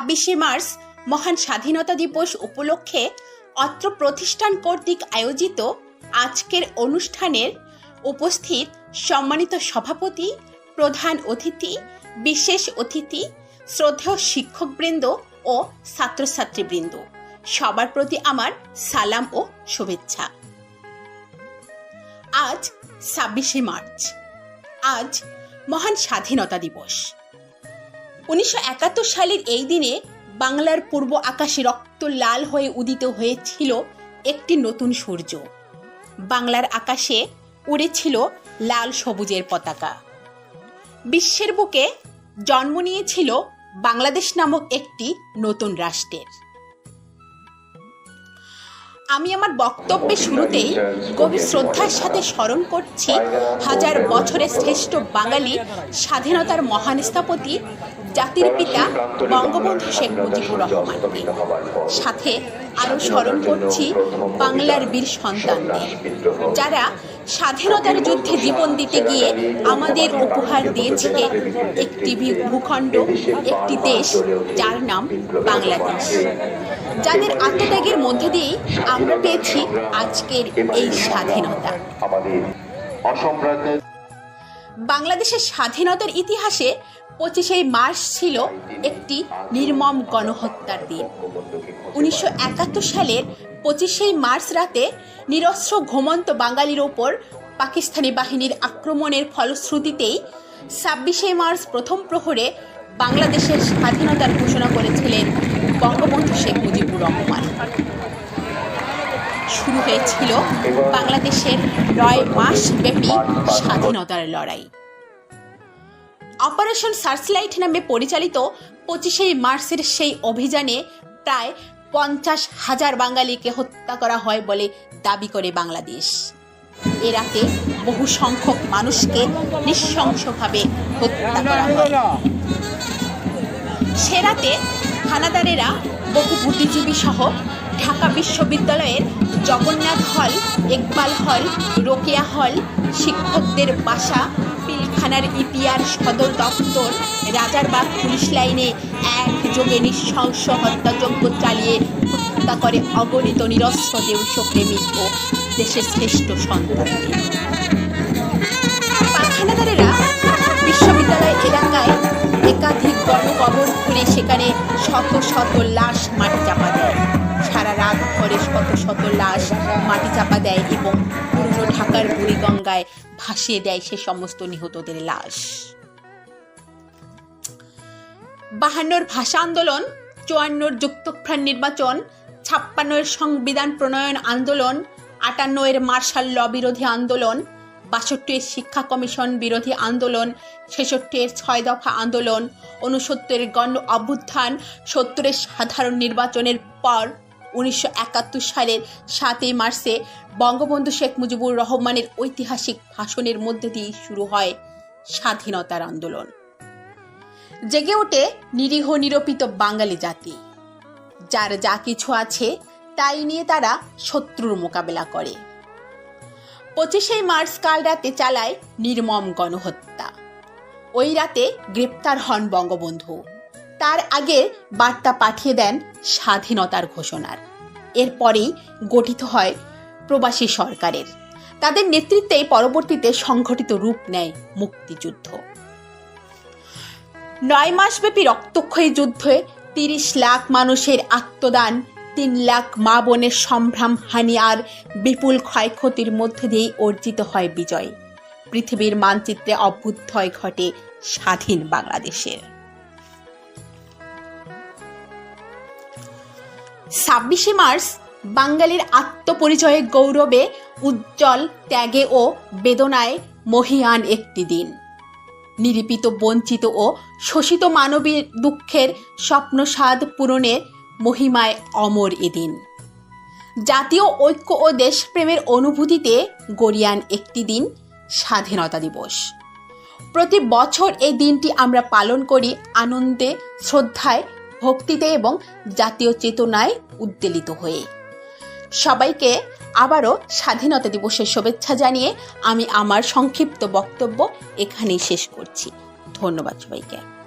ছাব্বিশে মার্চ মহান স্বাধীনতা দিবস উপলক্ষে অত্র প্রতিষ্ঠান কর্তৃক আয়োজিত আজকের অনুষ্ঠানের উপস্থিত সম্মানিত সভাপতি, প্রধান অতিথি, বিশেষ অতিথি, শ্রদ্ধেয় শিক্ষকবৃন্দ ও ছাত্রছাত্রীবৃন্দ। সবার প্রতি আমার সালাম ও শুভেচ্ছা। আজ ছাব্বিশে মার্চ। আজ মহান স্বাধীনতা দিবস। উনিশশো একাত্তর সালের এই দিনে বাংলার পূর্ব আকাশে রক্ত লাল হয়ে উদিত হয়েছিল একটি নতুন সূর্য। বাংলার আকাশে উড়েছিল লাল সবুজের পতাকা। বিশ্বের বুকে জন্ম নিয়েছিল বাংলাদেশ নামক একটি নতুন রাষ্ট্রের। আমি আমার বক্তব্যের শুরুতেই গভীর শ্রদ্ধার সাথে স্মরণ করছি হাজার বছরের শ্রেষ্ঠ বাঙালি স্বাধীনতার মহান স্থপতি জাতির পিতা বঙ্গবন্ধু শেখ মুজিবুর রহমানকে সাথে আরও স্মরণ করছি বাংলার বীর সন্তানদের যারা স্বাধীনতার যুদ্ধে জীবন দিতে গিয়ে আমাদের উপহার দিয়েছে একটি ভূখণ্ড একটি দেশ যার নাম বাংলাদেশ। যাদের আত্মত্যাগের মধ্যে দিয়েই আমরা পেয়েছি আজকের এই স্বাধীনতা। বাংলাদেশের স্বাধীনতার ইতিহাসে পঁচিশে মার্চ ছিল একটি নির্মম গণহত্যার দিন। উনিশশো একাত্তর সালের পঁচিশে মার্চ রাতে নিরস্ত্র ঘুমন্ত বাঙালির ওপর পাকিস্তানি বাহিনীর আক্রমণের ফলশ্রুতিতেই ছাব্বিশে মার্চ প্রথম প্রহরে বাংলাদেশের স্বাধীনতার ঘোষণা করেছিলেন বঙ্গবন্ধু শেখ মুজিবুর রহমান। শুরু হয়েছিল বাংলাদেশের নয় মাস ব্যাপী স্বাধীনতার লড়াই। অপারেশন সার্চলাইট নামে পরিচালিত পঁচিশে মার্চের সেই অভিযানে প্রায় পঞ্চাশ হাজার বাঙালিকে হত্যা করা হয় বলে দাবি করে বাংলাদেশ। এ রাতে বহু সংখ্যক মানুষকে নৃশংসভাবে হত্যা করা হয়। সে রাতে হানাদারেরা বহু বুদ্ধিজীবী সহ ঢাকা বিশ্ববিদ্যালয়ের জগন্নাথ হল, ইকবাল হল, রোকেয়া হল, শিক্ষকদের বাসা পিলখানার ইপিআর সদর দপ্তর। রাজারবাগ পুলিশ লাইনে একযোগে নৃশংস হত্যাযজ্ঞ চালিয়ে হত্যা করে অগণিত নিরস্ত্র দেশপ্রেমিক ও দেশের শ্রেষ্ঠ সন্তানদের পাখানাদারেরা বিশ্ববিদ্যালয় এলাকায় একাধিক গণকবর খুঁড়ে সেখানে শত শত লাশ মাটি চাপা দেয়। সারা রাত ধরে শত শত লাশ মাটি চাপা দেয় এবং পুরনো ঢাকার বুড়িগঙ্গায় ভাসিয়ে দেয় সে সমস্ত নিহতদের লাশ। বাহান্নর ভাষা আন্দোলন, চুয়ান্নর যুক্তফ্রান নির্বাচন, ছাপ্পান্নর সংবিধান প্রণয়ন আন্দোলন, আটান্নয়ের মার্শাল ল বিরোধী আন্দোলন, বাষট্টির শিক্ষা কমিশন বিরোধী আন্দোলন, ছেষট্টির ছয় দফা আন্দোলন, ঊনসত্তরের গণ অভ্যুত্থান, সত্তরের সাধারণ নির্বাচনের পর উনিশশো একাত্তর সালের সাতই মার্চে বঙ্গবন্ধু শেখ মুজিবুর রহমানের ঐতিহাসিক ভাষণের মধ্যে দিয়ে শুরু হয় স্বাধীনতার আন্দোলন। জেগে ওঠে নিরীহ নিরূপিত বাঙালি জাতি। যার যা কিছু আছে, তাই নিয়ে তারা শত্রুর মোকাবেলা করে। পঁচিশে মার্চ কাল রাতে চালায় নির্মম গণহত্যা। ওই রাতে গ্রেপ্তার হন বঙ্গবন্ধু। তার আগে বার্তা পাঠিয়ে দেন স্বাধীনতার ঘোষণার। এরপরেই গঠিত হয় প্রবাসী সরকারের। তাদের নেতৃত্বেই পরবর্তীতে সংঘটিত রূপ নেয় মুক্তিযুদ্ধ। নয় মাসব্যাপী রক্তক্ষয়ী যুদ্ধে তিরিশ লাখ মানুষের আত্মদান, তিন লাখ মা বোনের সম্ভ্রাম হানি আর বিপুল ক্ষয়ক্ষতির মধ্যে দিয়েই অর্জিত হয় বিজয়। পৃথিবীর মানচিত্রে অভ্যুদয় ঘটে স্বাধীন বাংলাদেশের। ছাব্বিশে মার্চ বাঙালির আত্মপরিচয়ে গৌরবে, উজ্জ্বল ত্যাগে ও বেদনায় মহিয়ান একটি দিন। নিরীপিত, বঞ্চিত ও শোষিত মানবীর দুঃখের স্বপ্নসাদ পূরণে মহিমায় অমর এদিন জাতীয় ঐক্য ও দেশপ্রেমের অনুভূতিতে গড়িয়ান একটি দিন, স্বাধীনতা দিবস। প্রতি বছর এই দিনটি আমরা পালন করি আনন্দে, শ্রদ্ধায় ভক্তিতে এবং জাতীয় চেতনায় উদ্বেলিত হয়ে। সবাইকে আবারও স্বাধীনতা দিবসের শুভেচ্ছা জানিয়ে আমি আমার সংক্ষিপ্ত বক্তব্য এখানেই শেষ করছি। ধন্যবাদ সবাইকে।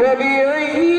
وبعيد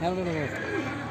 Have a little look.